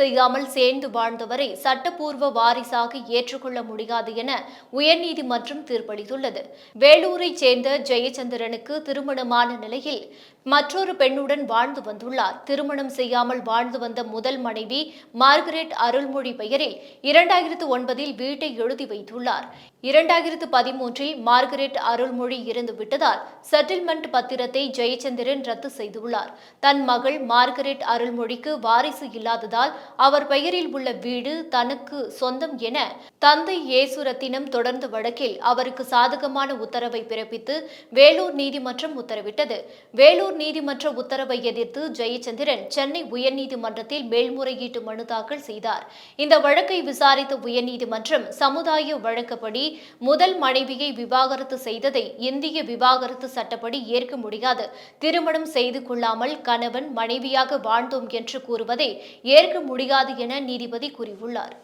செய்யாமல் சேர்ந்து வாழ்ந்தவரை சட்டப்பூர்வ வாரிசாக ஏற்றுக்கொள்ள முடியாது என உயர்நீதிமன்றம் தீர்ப்பளித்துள்ளது. வேலூரைச் சேர்ந்த ஜெயச்சந்திரனுக்கு திருமணமான நிலையில் மற்றொரு பெண்ணுடன் வாழ்ந்து வந்துள்ளார். திருமணம் செய்யாமல் வாழ்ந்து வந்த முதல் மனைவி மார்கரெட் அருள்மொழி பெயரில் இரண்டாயிரத்து ஒன்பதில் வீட்டை எழுதி வைத்துள்ளார். இரண்டாயிரத்து பதிமூன்றில் மார்கரெட் அருள்மொழி இறந்து விட்டதால் செட்டில்மெண்ட் பத்திரத்தை ஜெயச்சந்திரன் ரத்து செய்துள்ளார். தன் மகள் மார்கரெட் அருள்மொழிக்கு வாரிசு இல்லாததால் அவர் பெயரில் உள்ள வீடு தனக்கு சொந்தம் என தந்தை ஏசுரத்தினம் தொடர்ந்து வழக்கில் அவருக்கு சாதகமான உத்தரவை பிறப்பித்து வேலூர் நீதிமன்றம் உத்தரவிட்டது. வேலூர் நீதிமன்ற உத்தரவை எதிர்த்து ஜெயச்சந்திரன் சென்னை உயர்நீதிமன்றத்தில் மேல்முறையீட்டு மனு தாக்கல் செய்தார். இந்த வழக்கை விசாரித்த உயர்நீதிமன்றம் சமுதாய வழக்கப்படி முதல் மனைவியை விவாகரத்து செய்ததை இந்திய விவாகரத்து சட்டப்படி ஏற்க முடியாது. திருமணம் செய்து கொள்ளாமல் கணவன் மனைவியாக வாழ்ந்தோம் என்று கூறுவதை ஏற்க முடியாது என நீதிபதி கூறியுள்ளார்.